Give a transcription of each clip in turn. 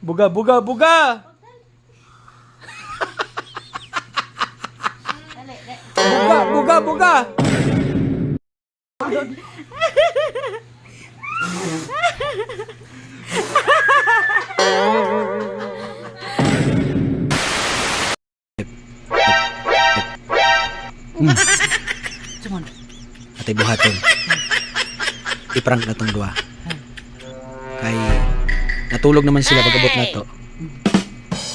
Buga, buga, buga! Dali, dali. Buga, buga, buga! Sumon. Atay buhaton. Iprank na tong duwa. Kay natulog naman sila pagabot na to.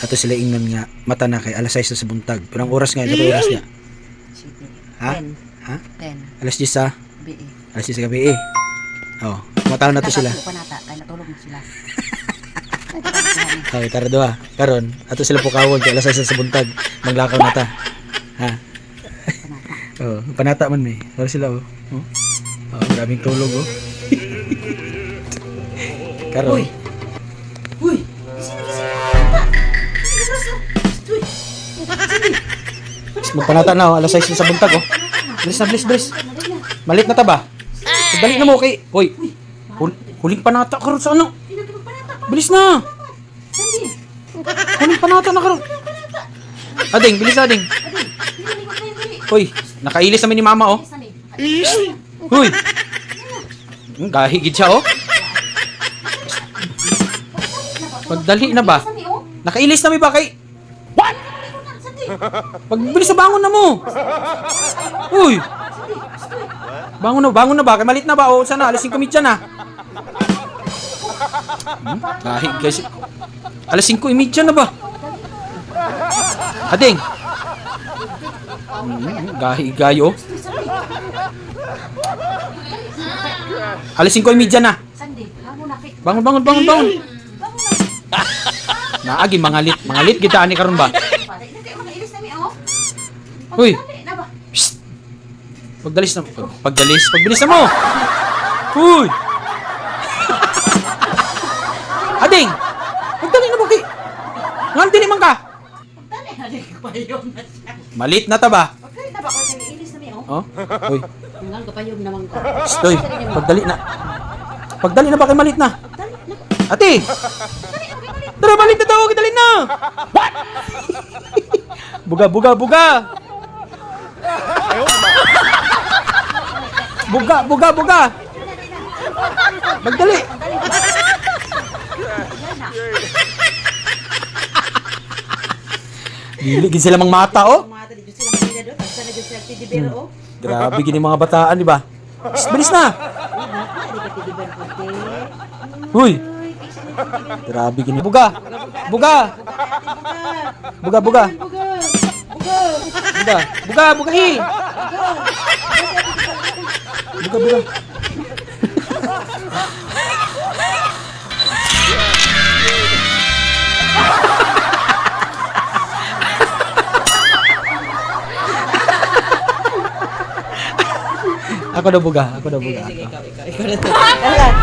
Ato sila ingnon nga mata na kay alas 6 na sa buntag. Pero ang oras nga ito oras niya. Ha? Ha? Ten. Alas 10 sa BE. alas 10 sa gabi eh. Oh, mataw na to sila. Kaya natulog na sila. Okay, tara duwa. Karon, ato sila pukawon kay alas 6 na sa buntag. Maglakaw na ta. Ha? Oh, panata man may. Tara sila oh. Oh, oh grabing tulog oh. Karon. Uy! Gising na nata! Sige, Rosa! Uy! Magpanata na oh, alas 6 na sa buntag oh. Bilis na, bilis, bilis. Malit na ta ba? Dali na mo kay. Hoy. Hul huling panata karon sa ano? Bilis na. Huling panata na. Ading, bilis ading. Adi! Hindi na dali. Hoy, nakailis naman ni mama oh. Hoy. Hmm, Gahi gid siya oh. Pagdali na ba? Sandi, oh! Nakailis na mi ba kay? Sandi! Pagbilis sa bangon na mo. Uy. Bangon na, bangon na ba? Kay malit na ba? O sana, alas 5 mitya na. Hmm? Kahit guys. Alas 5 mitya na ba? Ading. Hmm, gahi gayo. Alas 5 mitya na. Bangon na. Bangon, bangon, bangon, bangon. Naagi mangalit, mangalit kita ani karon ba? Uy. Psst. Pagdalis na, pag, pagdalis, pagbilis na mo. Uy. Ading. Pagdali na mo kay. Ngan dili man ka. Malit na ta ba? Okay, na ba ko sa ilis na mi, oh? Oh. Uy. Pa yun naman ko. Psst, uy. Pagdali na. Pagdali na ba kay malit na. Ate. Tara malit na tawag, dali na. What? buga, buga, buga. Buga, buga, buga. Magdali. Dili gid sila mang mata oh. Tidibero, oh. Grabe gini mga bataan, di ba? Bilis na. Uy, grabe gini. Buga. Buga. Buga, buga. Buga. Buga. Buga. Buga, bugahi. Buga, buga. Ako na buga, ako na buga. Sige, ikaw, ikaw, ikaw na to.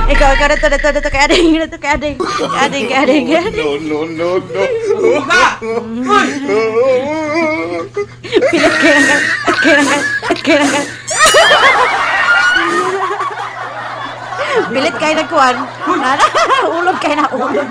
Ikaw, ikaw na to, na to, na to, kay Ading, na to, kay Ading. Kay Ading, kay Ading, kay Ading. No, no, no, no. Buga! Pilit kayo ng at kayo ng at kayo ng Pilit kayo ng kuwan. Nana, ulog kayo na ulog.